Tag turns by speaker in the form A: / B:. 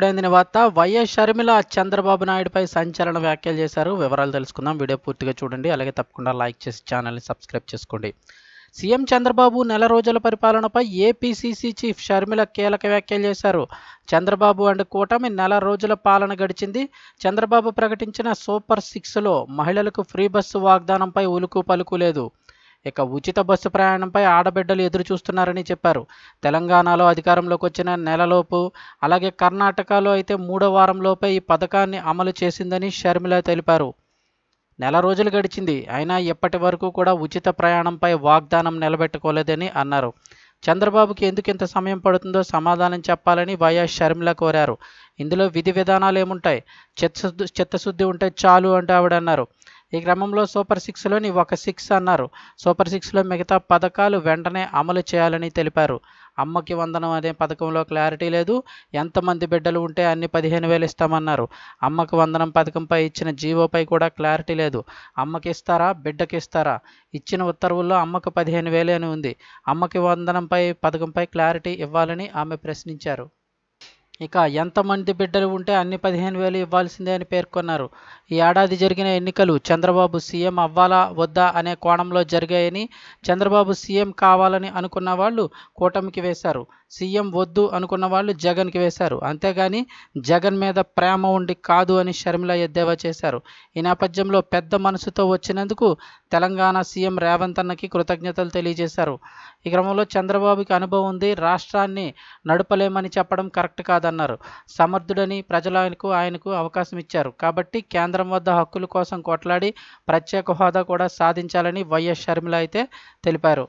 A: ఇప్పుడే వార్త వైఎస్ షర్మిల చంద్రబాబు నాయుడుపై సంచలన వ్యాఖ్యలు చేశారు. వివరాలు తెలుసుకుందాం. వీడియో పూర్తిగా చూడండి. అలాగే తప్పకుండా లైక్ చేసి ఛానల్ని సబ్స్క్రైబ్ చేసుకోండి. సీఎం చంద్రబాబు నెల రోజుల పరిపాలనపై ఏపీసీసీ చీఫ్ షర్మిల కీలక వ్యాఖ్యలు చేశారు. చంద్రబాబు అండ్ కూటమి నెల రోజుల పాలన గడిచింది. చంద్రబాబు ప్రకటించిన సూపర్ సిక్స్లో మహిళలకు ఫ్రీ బస్సు వాగ్దానంపై ఉలుకు పలుకు లేదు. ఇక ఉచిత బస్సు ప్రయాణంపై ఆడబిడ్డలు ఎదురు చూస్తున్నారని చెప్పారు. తెలంగాణలో అధికారంలోకి వచ్చిన నెలలోపు అలాగే కర్ణాటకలో అయితే మూడో వారంలోపే ఈ పథకాన్ని అమలు చేసిందని షర్మిల తెలిపారు. నెల రోజులు గడిచింది అయినా ఇప్పటి వరకు కూడా ఉచిత ప్రయాణంపై వాగ్దానం నిలబెట్టుకోలేదని అన్నారు. చంద్రబాబుకి ఎందుకు ఇంత సమయం పడుతుందో సమాధానం చెప్పాలని వైఎస్ షర్మిల కోరారు. ఇందులో విధి విధానాలు ఏముంటాయి? చిత్తశుద్ధి చిత్తశుద్ధి ఉంటే చాలు అంటూ ఆవిడ అన్నారు ఈ క్రమంలో సూపర్ సిక్స్లోని ఒక సిక్స్ అన్నారు. సూపర్ సిక్స్లో మిగతా పథకాలు వెంటనే అమలు చేయాలని తెలిపారు. అమ్మకి వందనం అనే పథకంలో క్లారిటీ లేదు. ఎంతమంది బిడ్డలు ఉంటే అన్ని పదిహేను వేలు ఇస్తామన్నారు. అమ్మకి వందనం పథకంపై ఇచ్చిన జీవోపై కూడా క్లారిటీ లేదు. అమ్మకి ఇస్తారా? బిడ్డకి ఇస్తారా? ఇచ్చిన ఉత్తర్వుల్లో అమ్మకు పదిహేను వేలే అని ఉంది. అమ్మకి వందనంపై పథకంపై క్లారిటీ ఇవ్వాలని ఆమె ప్రశ్నించారు. ఇక ఎంతమంది బిడ్డలు ఉంటే అన్ని పదిహేను వేలు ఇవ్వాల్సిందే అని పేర్కొన్నారు. ఈ ఏడాది జరిగిన ఎన్నికలు చంద్రబాబు సీఎం అవ్వాలా వద్దా అనే కోణంలో జరిగాయని చంద్రబాబు సీఎం కావాలని అనుకున్న వాళ్ళు కూటమికి వేశారు. సీఎం వద్దు అనుకున్న వాళ్ళు జగన్కి వేశారు. అంతేగాని జగన్ మీద ప్రేమ ఉండి కాదు అని షర్మిల ఎద్దేవా చేశారు. ఈ నేపథ్యంలో పెద్ద మనసుతో వచ్చినందుకు తెలంగాణ సీఎం రేవంత్ అన్నకి కృతజ్ఞతలు తెలియజేశారు. ఈ క్రమంలో చంద్రబాబుకి అనుభవం ఉంది. రాష్ట్రాన్ని నడపలేమని చెప్పడం కరెక్ట్ కాదన్నారు సమర్థుడని ప్రజలకు ఆయనకు అవకాశం ఇచ్చారు. కాబట్టి కేంద్రం వద్ద హక్కుల కోసం కొట్లాడి ప్రత్యేక హోదా కూడా సాధించాలని వైఎస్ షర్మిల అయితే తెలిపారు.